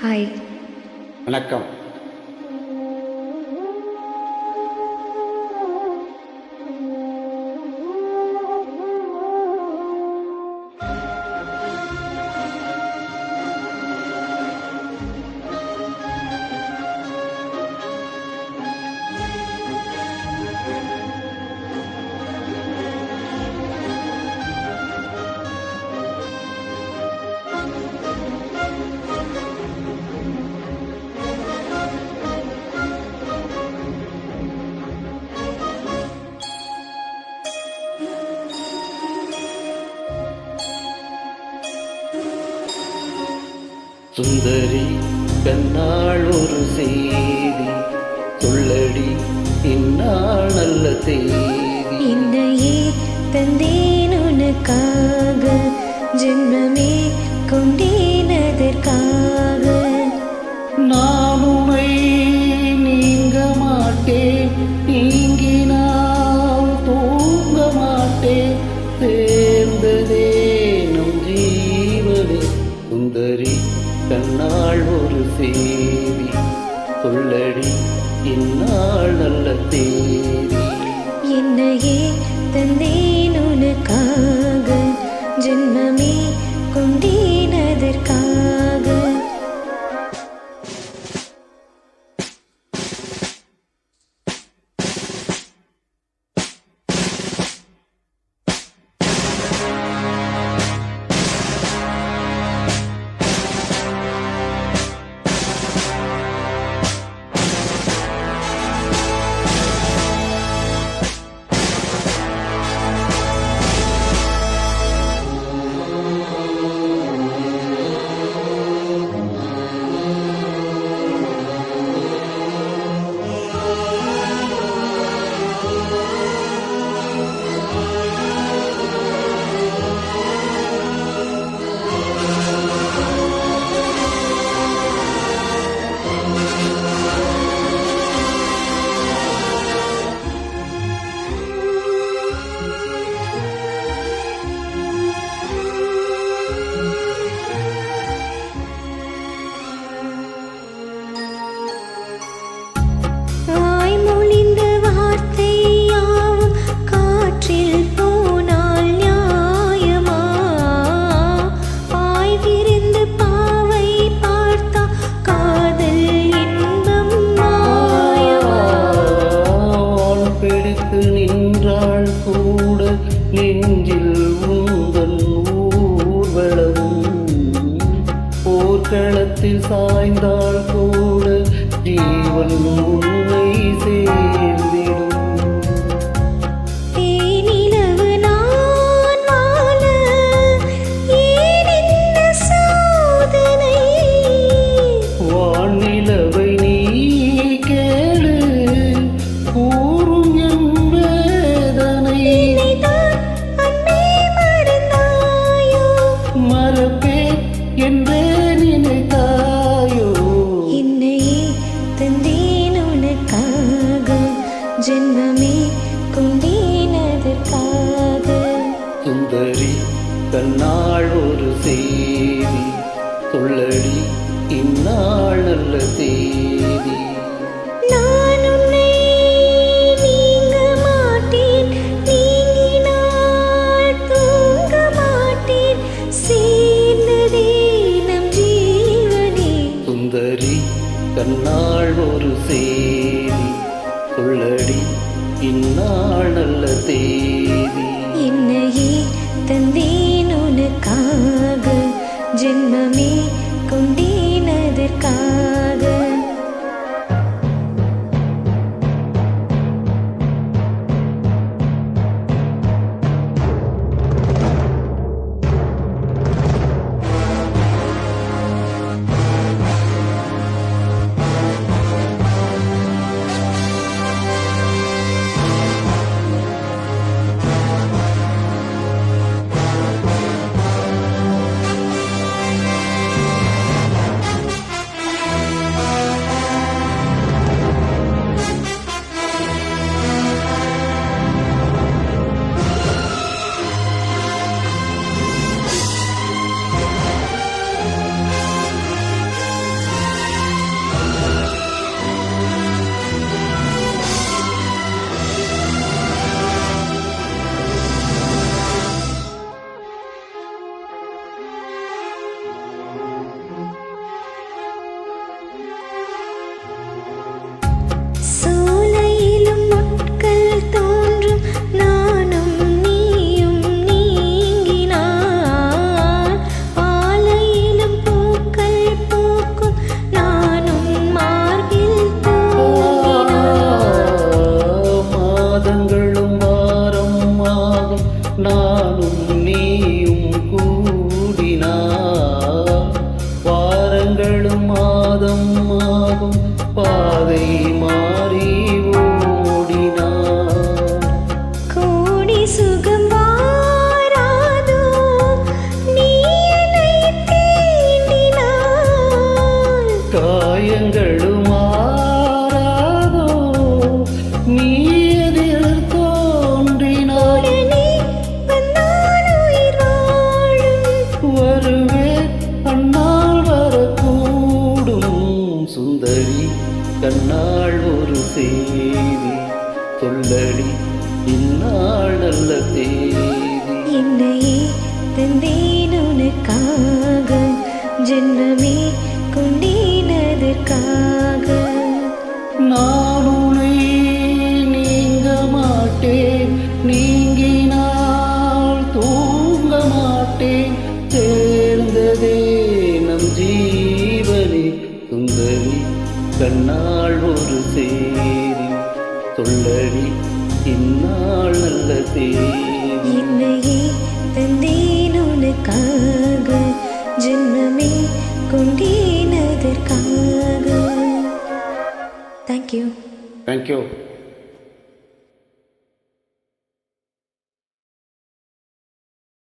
Hi வணக்கம். சுந்தரி கண்ணாள் ஒரு செய்தி. சொல்லடி இந்நாள் நல்ல செய்தி. என்னையே தந்தேன் சேவி சொல்லடி இந்நாள் நல்ல தேவி. என்னையே தந்தே நெஞ்சில் உந்தன் ஊர்வலம் போர்க்களத்தில் சாய்ந்தாள் கூட ஜீவன் உன்னை சேர்ந்திடும். வானிலவை நீ கேளு கூறும் என் ஜென்மமே கொண்டேனதற்காக சுந்தரி தன்னாள் ஒரு செய்தி சொல்லடி இந்நாள் நல்ல செய்தி. தன்னாள் ஒரு செய்தி சொல்லடி இந்நாள் நல்ல தேதி என்னையே தந்தேன் உனக்காக ஜென்மமே கொண்டே hunger சுந்தரி கண்ணாள் ஒரு செய்தி சொல்லடி இந்நாள் நல்ல தேதி என்னையே தந்தேன் உனக்காக. ஜென்மமே சுந்தரி கண்ணாள் ஒரு சேரி. சொல்லடி இந்நாள் நல்ல என்னையே தந்தேன் உனக்காக ஜென்மமே கொண்டேனதற்காக தேங்க்யூ தேங்க்யூ